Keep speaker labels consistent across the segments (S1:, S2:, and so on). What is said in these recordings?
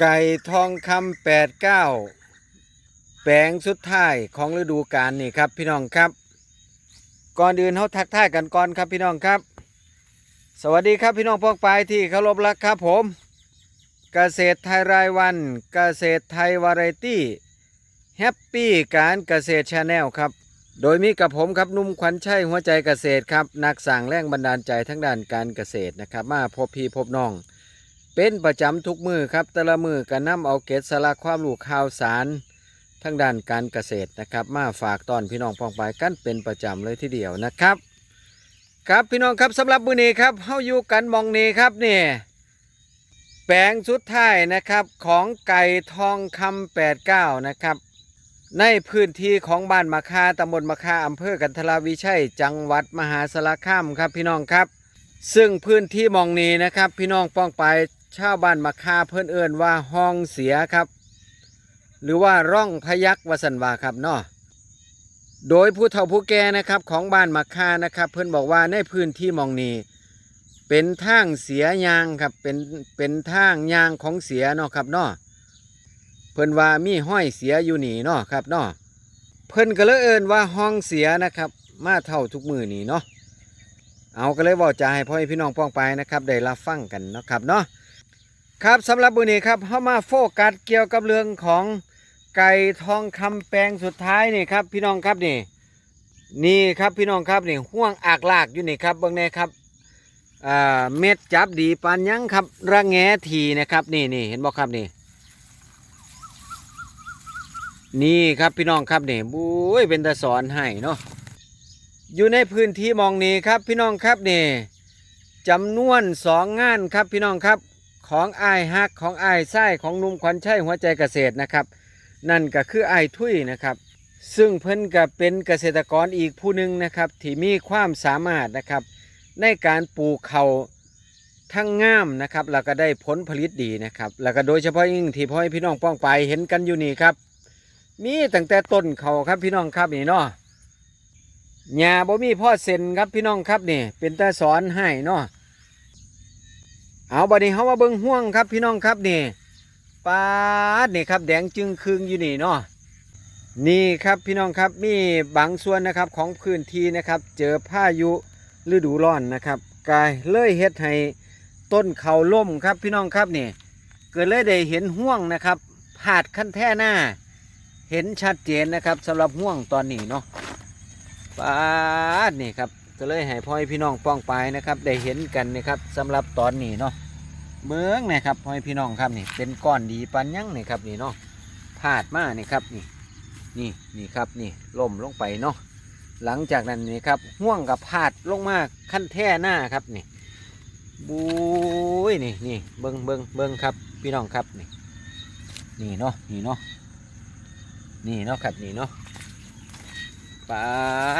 S1: ไก่ทองคำแปดเก้าแปลงสุดท้ายของฤดูกาลนี่ครับพี่น้องครับ ก่อนอื่นเขาทักทายกันก่อนครับพี่น้องครับ สวัสดีครับพี่น้องพวกปลายที่เคารพรักครับผม เกษตรไทยรายวัน เกษตรไทยวาไรตี้แฮปปี้การเกษตรชาแนลครับ โดยมีกับผมครับนุ่มขวัญชัยหัวใจเกษตรครับนักสั่งแรงบันดาลใจทั้งด้านการเกษตรนะครับ มาพบพี่พบน้อง เป็นประจำทุกมือครับแต่ละมือก็นำเอาเกตสาระความรู้ข่าวสารทั้งด้านการเกษตรนะครับ มาฝากตอนพี่น้องปองไปกันเป็นประจำเลยทีเดียวนะครับ ครับพี่น้องครับสำหรับมือนี้ครับเฮาอยู่กันมองนี้ครับนี่แปลงสุดท้ายนะครับของไก่ทองคำ89 นะครับในพื้นที่ของบ้านมะคาตำบลมะคาอำเภอกันทราวิชัย จังหวัดมหาสารคามครับพี่น้องครับ ซึ่งพื้นที่มองนี้นะครับ พี่น้องป้องไป ชาวบ้านมะคาเพื่อนเอินว่าห้องเสียครับ หรือว่าร่องพยักวสันวาครับเนาะโดยผู้เฒ่าผู้แก่นะครับของบ้านมะคานะครับ เพื่อนบอกว่าในพื้นที่มองนี้เป็นทางเสียยางครับเป็นเป็นทางยางของเสียเนาะครับเนาะเพื่อนว่ามีห้อยเสียอยู่หนีเนาะครับเนาะเพื่อนก็เลยเอินว่าห้องเสียนะครับ มาเท่าทุกมือนี่เนาะเอาก็เลยบอกจะให้พ่อแม่พี่น้องป้องไปนะครับ ได้รับฟังกันเนาะครับเนาะ ครับสำหรับมือนี้ครับเข้ามาโฟกัสเกี่ยวกับเรื่องของไก่ทองคำแปลงสุดท้ายนี่ครับ พี่น้องครับนี่ นี่ครับพี่น้องครับนี่ห่วงอากลากอยู่นี่ครับเบื้องในครับเม็ดจับดีปานยังครับระแงทีนะครับ นี่นี่เห็นบอกครับนี่ นี่ครับพี่น้องครับนี่บุ้ยเป็นตาสอนให้เนาะอยู่ในพื้นที่มองนี้ครับพี่น้องครับนี่จำนวนสองงานครับพี่น้องครับ ของไอ้ายฮักของไอ้ายไส้ของนุ่มขวัญชัยหัวใจเกษตรนะครับ นั่นก็คือไอ้ายทุยนะครับ ซึ่งเพิ่นก็เป็นเกษตรกรอีกผู้หนึ่งนะครับ ที่มีความสามารถนะครับ ในการปลูกเขาวทั้งงามนะครับแล้วก็ได้ผลผลิตดีนะครับ แล้วก็โดยเฉพาะยิ่งที่พ่อให้พี่น้องป้องไปเห็นกันอยู่นี่ครับ มีตั้งแต่ต้นเขาครับพี่น้องครับนี่เนาะหญ้าบ่มีพ่อเซ็นครับพี่น้องครับนี่ เป็นตาสอนให้เนาะ เอาบัดนี้เฮามาเบิ่งห่วงครับพี่น้องครับนี่ปาดนี่ครับแดงจึงครึงอยู่นี่เนาะนี่ครับพี่น้องครับมีบางส่วนนะครับของพื้นที่นะครับ เจอพายุฤดูร้อนนะครับกายเลยเฮ็ดให้ต้นเขาล่มครับพี่น้องครับนี่เกิดเลยได้เห็นห่วงนะครับผาดขั้นแท่หน้า เห็นชัดเจนนะครับสำหรับห่วงตอนนี้เนาะปาดนี่ครับ ก็เลยให้พ่อให้พี่น้องป้องไปนะครับ ได้เห็นกันนะครับสำหรับตอนนี้เนาะเบื้องนะครับพ่อให้พี่น้องครับนี่เป็นก้อนดีปันยังนี่ครับนี่เนาะพาดมานี่ครับนี่นี่นี่ครับนี่ล่มลงไปเนาะหลังจากนั้นนี่ครับห่วงกับพาดลงมาขั้นแท่หน้าครับนี่บุ้ยนี่นี่เบิ้งเบิ้งเบิ้งครับ พี่น้องครับนี่นี่เนาะนี่เนาะนี่เนาะครับนี่เนาะปา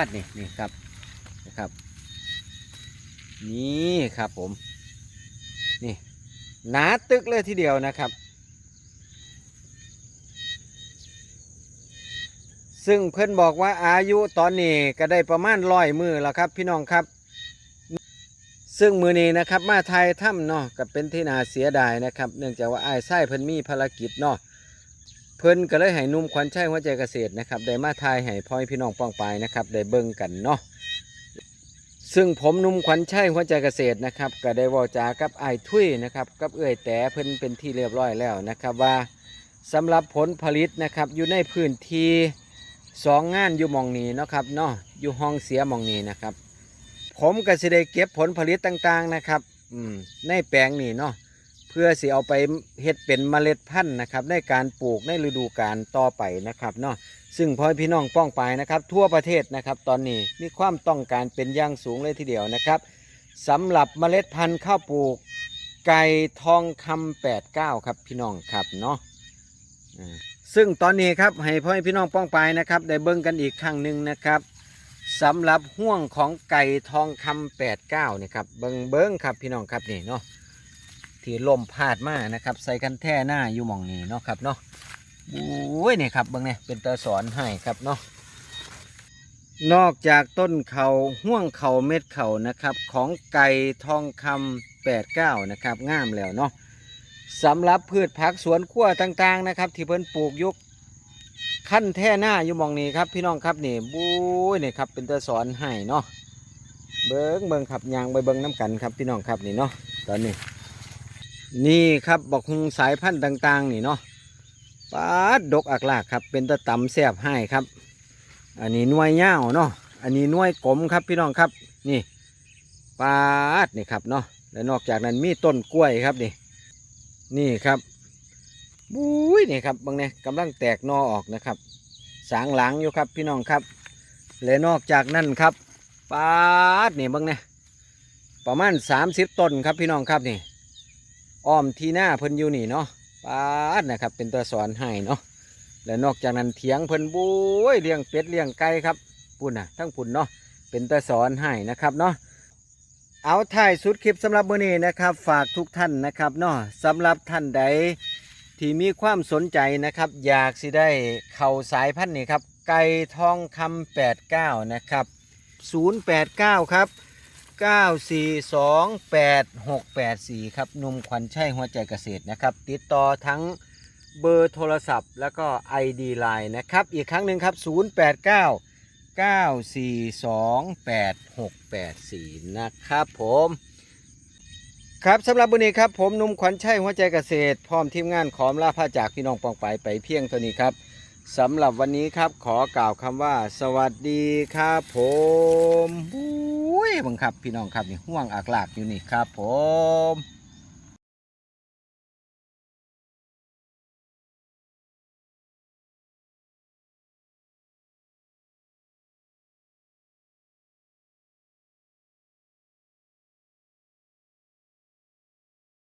S1: ดนี่นี่ครับ นี่ครับผม นี่หนาตึกเลยทีเดียวนะครับ ซึ่งเพื่อนบอกว่าอายุตอนนี้ก็ได้ประมาณร้อยมือแล้วครับ พี่น้องครับ ซึ่งมือนี้นะครับ มาไทยถ้ำเนาะกับเป็นที่นาเสียดายนะครับ เนื่องจากว่าไอ้ายไส้เพิ่นมีภารกิจเนาะเพิ่นก็เลยให้นุ่มขวัญชัยหัวใจเกษตรนะครับได้มาทายให้พ่อให้พี่น้องป้องไปนะครับได้เบิ่งกันเนาะ ซึ่งผมนุ่มขวัญชัยหัวใจเกษตรนะครับก็ได้วอจากับไอ้ทุยนะครับกับเอื้อยแต่เพิ่นเป็นที่เรียบร้อยแล้วนะครับว่าสำหรับผลผลิตนะครับอยู่ในพื้นที่สองงานอยู่มองนี้นะครับเนาะอยู่ห้องเสียมองนี้นะครับ ผมก็สิได้เก็บผลผลิตต่างๆนะครับในแปลงนี้เนาะ พื่อสิเอาไปเฮ็ดเป็นเมล็ดพันธุ์นะครับในการปลูกในฤดูกาลต่อไปนะครับเนาะซึ่งพ่อพี่น้องป้องไปนะครับ ทั่วประเทศนะครับ ตอนนี้มีความต้องการเป็นอย่างสูงเลยทีเดียวนะครับสำหรับเมล็ดพันธุ์ข้าวปลูกไก่ทองคำ89 ครับพี่น้องครับเนาะซึ่งตอนนี้ครับให้พ่อพี่น้องป้องไปนะครับ ได้เบิ่งกันอีกครั้งหนึ่งนะครับสำหรับห่วงของไก่ทองคำ89นี่ครับเบิ่งเบิ่งครับพี่น้องครับนี่เนาะ ที่ลมพาดมานะครับ ใส่กันแท่หน้าอยู่มองนี้เนาะครับเนาะโอ้ยนี่ครับเบิ่งเนี่ยเป็นตาสอนให้ครับเนาะนอกจากต้นเขาห่วงเขาเม็ดเขานะครับ ของไก่ทองคำแปดเก้านะครับงามแล้วเนาะสำหรับพืชผักสวนครัวต่างๆนะครับ ที่เพิ่นปลูกยุกขั้นแท่หน้าอยู่มองนี้ครับพี่น้องครับนี่บุ้ยนี่ครับเป็นตัวสอนให้เนาะเบิ้งเบิ้งครับยางไปเบิ้งน้ำกันครับพี่น้องครับนี่เนาะตอนนี้ นี่ครับบอกฮุงสายพันธุ์ต่าง ๆ นี่เนาะปาดดกอักลากครับ เป็นตะตำแซบให้ครับ อันนี้น่วยเง่าวเนาะอันนี้น่วยกลมครับพี่น้องครับนี่ปาดนี่ครับเนาะและนอกจากนั้นมีต้นกล้วยครับนี่ นี่ครับบุ้ยนี่ครับบางเนี่ยกำลังแตกนอออกนะครับ สางหลังอยู่ครับพี่น้องครับ และนอกจากนั้นครับปาดนี่บางเนี่ยประมาณ 30 ต้นครับพี่น้องครับนี่ อ้อมที่หน้าเพิ่นอยู่นี่เนาะปาดนะครับ เป็นตัวสอนให้เนาะและนอกจากนั้นเถียงเพิ่นบุ้ยเลี้ยงเป็ดเลี้ยงไก่ครับปุ่นน่ะทั้งปุ่นเนาะเป็นตัวสอนให้นะครับเนาะเอาถ่ายสุดคลิปสำหรับมื้อนี้นะครับ ฝากทุกท่านนะครับเนาะสำหรับท่านใดที่มีความสนใจนะครับ อยากสิได้เข่าสายพันธุ์นี่ครับไก่ทองคำ89 นะครับ 089 ครับ 9428684 ครับหนุ่มขวัญชัยหัวใจเกษตรนะครับ ติดต่อทั้งเบอร์โทรศัพท์ แล้วก็ ID Line นะครับ อีกครั้งหนึ่งครับ 089 9428684 นะครับผมครับสำหรับวันนี้ครับผมนุ่มขวัญชัยหัวใจเกษตร พร้อมทีมงานขอมลาพาจากพี่น้องปองไปไปเพียงเท่านี้ครับสำหรับวันนี้ครับขอกล่าวคำว่า สวัสดีครับผม บังครับพี่น้องครับนี่ห่วงอากลากอยู่นี่ครับผม